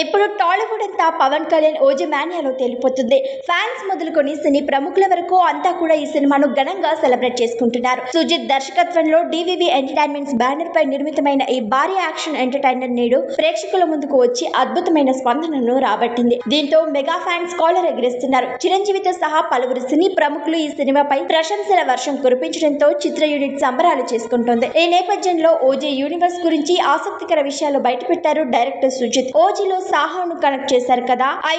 ఇప్పుడు టాలీవుడ్ అంతా పవన్ కళ్యాణ్ ఓజీ మాన్యాలో తేలిపోతుంది. ఫ్యాన్స్ మొదలుకొని సినీ ప్రముఖుల వరకు అంతా కూడా ఈ సినిమాను ఘనంగా సెలబ్రేట్ చేసుకుంటున్నారు. సుజిత్ దర్శకత్వంలో డివివి ఎంటర్టైన్మెంట్స్ బ్యానర్ పై నిర్మితమైన ఈ భారీ యాక్షన్ ఎంటర్టైనర్ నేడు ప్రేక్షకుల ముందుకు వచ్చి అద్భుతమైన స్పందనను రాబట్టింది. దీంతో మెగా ఫ్యాన్స్ కాలర్ ఎగిరిస్తున్నారు. చిరంజీవితో సహా పలువురు సినీ ప్రముఖులు ఈ సినిమాపై ప్రశంసల వర్షం కురిపించడంతో చిత్ర యూనిట్ సంబరాలు చేసుకుంటోంది. ఈ నేపథ్యంలో ఓజీ యూనివర్స్ గురించి ఆసక్తికర విషయాలు బయటపెట్టారు డైరెక్టర్ సుజిత్. ఓజీలో సాహాను కనెక్ట్ చేశారు కదా. ఆ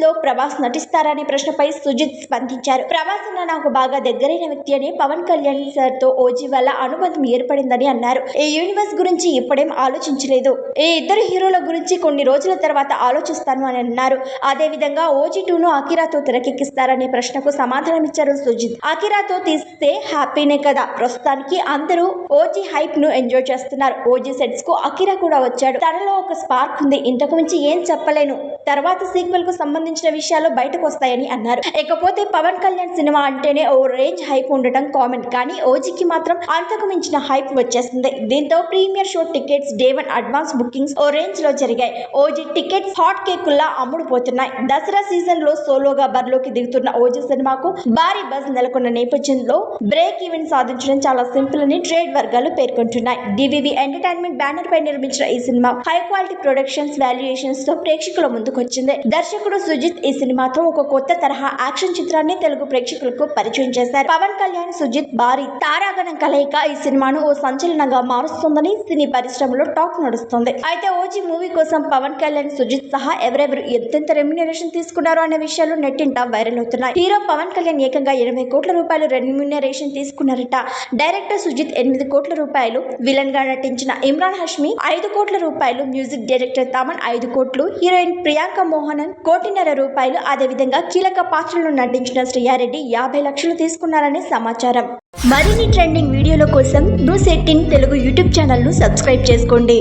లో ప్రభాస్ నటిస్తారనే ప్రశ్నపై సుజిత్ స్పందించారు. ప్రభాస్ అన్న నాకు బాగా దగ్గరైన వ్యక్తి అని పవన్ కళ్యాణ్ సార్తో ఓజీ వల్ల అనుబంధం ఏర్పడిందని అన్నారు. ఈ యూనివర్స్ గురించి ఇప్పుడేం ఆలోచించలేదు. ఈ ఇద్దరు హీరోల గురించి కొన్ని రోజుల తర్వాత ఆలోచిస్తాను అని అన్నారు. అదే విధంగా ఓజీ టూను అకిరాతో తెరకెక్కిస్తారనే ప్రశ్నకు సమాధానమిచ్చారు సుజిత్. అకిరాతో తీస్తే హ్యాపీనే కదా. ప్రస్తుతానికి అందరూ ఓజీ హైప్ను ఎంజాయ్ చేస్తున్నారు. ఓజీ సెట్స్కు అకిరా కూడా వచ్చాడు. తనలో ఒక స్పార్క్ ఉంది. ఇంతకు మించి ఏ చెప్పలేను. తర్వాత సీక్వెల్కు సంబంధించిన విషయాలు బయటకు వస్తాయని అన్నారు. ఇకపోతే పవన్ కళ్యాణ్ సినిమా అంటేనే ఓ రేంజ్ హైప్ ఉండటం కామన్. కానీ ఓజీకి మాత్రం అంతకు మించిన హైప్ వచ్చేస్తుంది దీంతో premiere show tickets day one advance bookings ఓ రేంజ్లో జరిగాయి. ఓజీ టికెట్స్ హాట్ కేకుల్లా అమ్ముడుపోతున్నాయి. దసరా సీజన్లో సోలోగా బరిలోకి దిగుతున్న ఓజీ సినిమాకు భారీ బజ్ నెలకొన్న నేపథ్యంలో బ్రేక్ ఈవెంట్ సాధించడం చాలా సింపుల్ అని ట్రేడ్ వర్గాలు పేర్కొంటున్నాయి. డివివి ఎంటర్టైన్మెంట్ బ్యానర్ పై నిర్మించిన ఈ cinema high quality productions valuations తో ప్రేక్షకుల ముందుకొచ్చింది. దర్శకుడు సుజిత్ ఈ సినిమాతో ఒక కొత్త తరహా యాక్షన్ చిత్రాన్ని తెలుగు ప్రేక్షకులకు పరిచయం చేశారు. పవన్ కళ్యాణ్ సుజిత్ భారీ తారాగణం కలయిక ఈ సినిమాను ఓ సంచలనంగా మారుస్తుందని సినీ పరిశ్రమలో టాక్ నడుస్తుంది. అయితే ఓజీ మూవీ కోసం పవన్ కళ్యాణ్ సుజిత్ సహా ఎవరెవరు ఎంతెంత రెమ్యునరేషన్ తీసుకున్నారో అనే విషయాలు నెట్టింట వైరల్ అవుతున్నాయి. హీరో పవన్ కళ్యాణ్ ఏకంగా ఎనభై కోట్ల రూపాయలు రెమ్యునరేషన్ తీసుకున్నారట. డైరెక్టర్ సుజిత్ ఎనిమిది కోట్ల రూపాయలు విలన్గా నటించిన ఇమ్రాన్ హష్మి ఐదు కోట్ల రూపాయలు మ్యూజిక్ డైరెక్టర్ తమన్ ఐదు కోట్లు హీరోయిన్ ప్రియాంక మోహనన్ కోటిన్నర రూపాయలు అదేవిధంగా కీలక పాత్రలో నటించిన శ్రీయారెడ్డి యాభై లక్షలు తీసుకున్నారని సమాచారం. మరిన్ని ట్రెండింగ్ వీడియోల కోసం న్యూస్ ఎయిటీన్ తెలుగు యూట్యూబ్ ఛానల్ను సబ్స్క్రైబ్ చేసుకోండి.